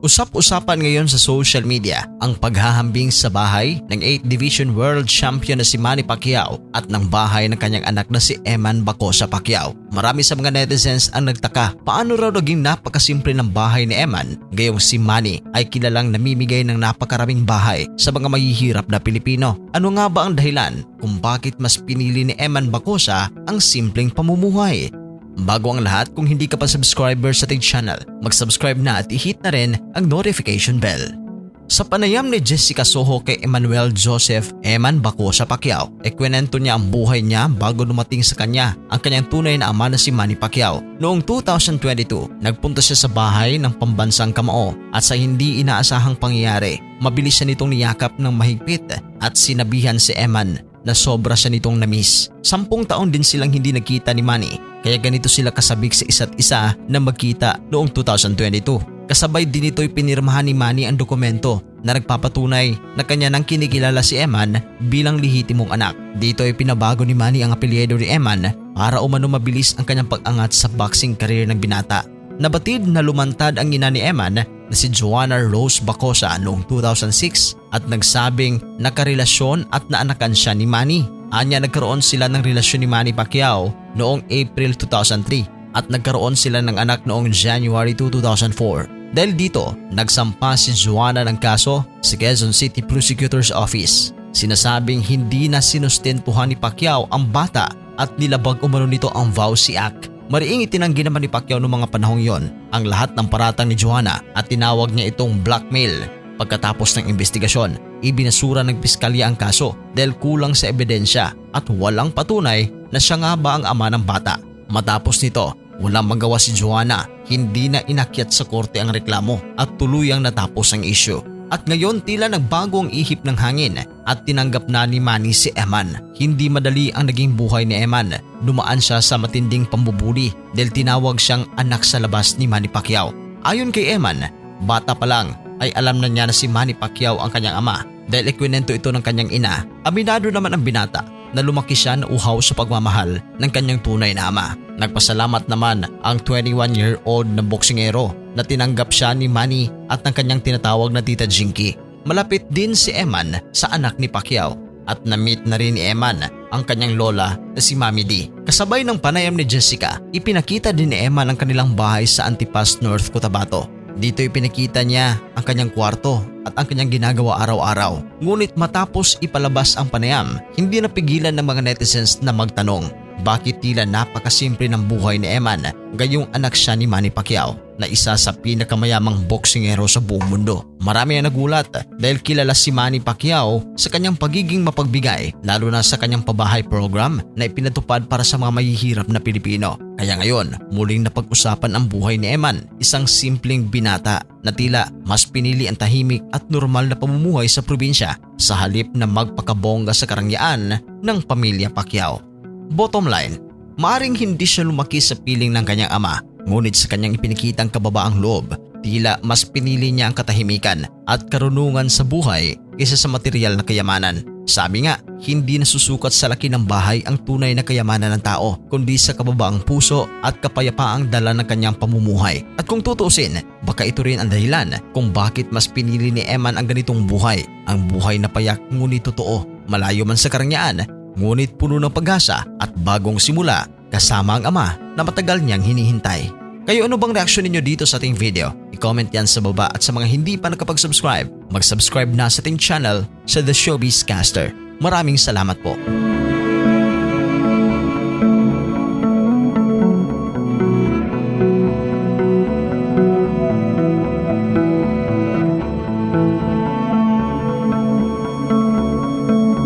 Usap-usapan ngayon sa social media ang paghahambing sa bahay ng 8th Division World Champion na si Manny Pacquiao at ng bahay ng kanyang anak na si Eman Bacosa Pacquiao. Marami sa mga netizens ang nagtaka paano raw naging napakasimple ng bahay ni Eman gayong si Manny ay kilalang namimigay ng napakaraming bahay sa mga mahihirap na Pilipino. Ano nga ba ang dahilan kung bakit mas pinili ni Eman Bacosa ang simpleng pamumuhay? Bago ang lahat, kung hindi ka pa subscriber sa ating channel, mag-subscribe na at i-hit na rin ang notification bell. Sa panayam ni Jessica Soho kay Emmanuel Joseph Eman Bacosa Pacquiao, ekwenento niya ang buhay niya bago dumating sa kanya ang kanyang tunay na ama na si Manny Pacquiao. Noong 2022, nagpunta siya sa bahay ng pambansang kamao at sa hindi inaasahang pangyayari, mabilis siya nitong niyakap ng mahigpit at sinabihan si Eman na sobra siya nitong namiss. Sampung taon din silang hindi nagkita ni Manny kaya ganito sila kasabik sa isa't isa na magkita noong 2022. Kasabay din ito'y pinirmahan ni Manny ang dokumento na nagpapatunay na kanya nang kinikilala si Eman bilang lihitimong anak. Dito ay pinabago ni Manny ang apelyido ni Eman para umano mabilis ang kanyang pag-angat sa boxing career ng binata. Nabatid na lumantad ang ina ni Eman na si Joanna Rose Bacosa noong 2006 at nagsabing nakarelasyon at naanakan siya ni Manny. Anya nagkaroon sila ng relasyon ni Manny Pacquiao noong April 2003 at nagkaroon sila ng anak noong January 2, 2004. Dahil dito, nagsampa si Joanna ng kaso sa Quezon City Prosecutor's Office. Sinasabing hindi na sinustentuhan ni Pacquiao ang bata at nilabag umano nito ang Vowsy Act. Mariing itinanggi naman ni Pacquiao noong mga panahong yon ang lahat ng paratang ni Joanna at tinawag niya itong blackmail Pagkatapos ng investigasyon, ibinasura ng piskalya ang kaso dahil kulang sa ebidensya at walang patunay na siya nga ba ang ama ng bata. Matapos nito, walang magawa si Joanna, hindi na inakyat sa korte ang reklamo at tuluyang natapos ang issue. At ngayon tila nagbago ang ihip ng hangin at tinanggap na ni Manny si Eman. Hindi madali ang naging buhay ni Eman. Dumaan siya sa matinding pambubuli dahil tinawag siyang anak sa labas ni Manny Pacquiao. Ayon kay Eman, bata pa lang ay alam na niya na si Manny Pacquiao ang kanyang ama dahil ikwinento ito ng kanyang ina. Aminado naman ang binata na lumaki siya na uhaw sa pagmamahal ng kanyang tunay na ama. Nagpasalamat naman ang 21-year-old na boksingero na tinanggap siya ni Manny at ng kanyang tinatawag na tita Jinky. Malapit din si Eman sa anak ni Pacquiao at na-meet na rin ni Eman ang kanyang lola na si Mami D. Kasabay ng panayam ni Jessica, ipinakita din ni Eman ang kanilang bahay sa Antipas, North Cotabato. Dito ipinakita niya ang kanyang kwarto at ang kanyang ginagawa araw-araw. Ngunit matapos ipalabas ang panayam, hindi napigilan ng mga netizens na magtanong bakit tila napakasimple ng buhay ni Eman gayong anak siya ni Manny Pacquiao na isa sa pinakamayamang boksingero sa buong mundo. Marami ang nagulat dahil kilala si Manny Pacquiao sa kanyang pagiging mapagbigay lalo na sa kanyang pabahay program na ipinatupad para sa mga mahihirap na Pilipino. Kaya ngayon, muling napag-usapan ang buhay ni Eman, isang simpleng binata na tila mas pinili ang tahimik at normal na pamumuhay sa probinsya sa halip na magpakabongga sa karangyaan ng pamilya Pacquiao. Bottom line, maaring hindi siya lumaki sa piling ng kanyang ama, ngunit sa kanyang ipinakitang kababaang loob, tila mas pinili niya ang katahimikan at karunungan sa buhay kaysa sa material na kayamanan. Sabi nga, hindi nasusukat sa laki ng bahay ang tunay na kayamanan ng tao, kundi sa kababaang puso at kapayapaang dala ng kanyang pamumuhay. At kung tutuusin, baka ito rin ang dahilan kung bakit mas pinili ni Eman ang ganitong buhay. Ang buhay na payak ngunit totoo, malayo man sa karangyaan, ngunit puno ng pag-asa at bagong simula kasama ang ama na matagal niyang hinihintay. Kayo ano bang reaksyon ninyo dito sa ating video? I-comment yan sa baba at sa mga hindi pa nakapag-subscribe, mag-subscribe na sa ating channel sa The Showbiz Caster. Maraming salamat po.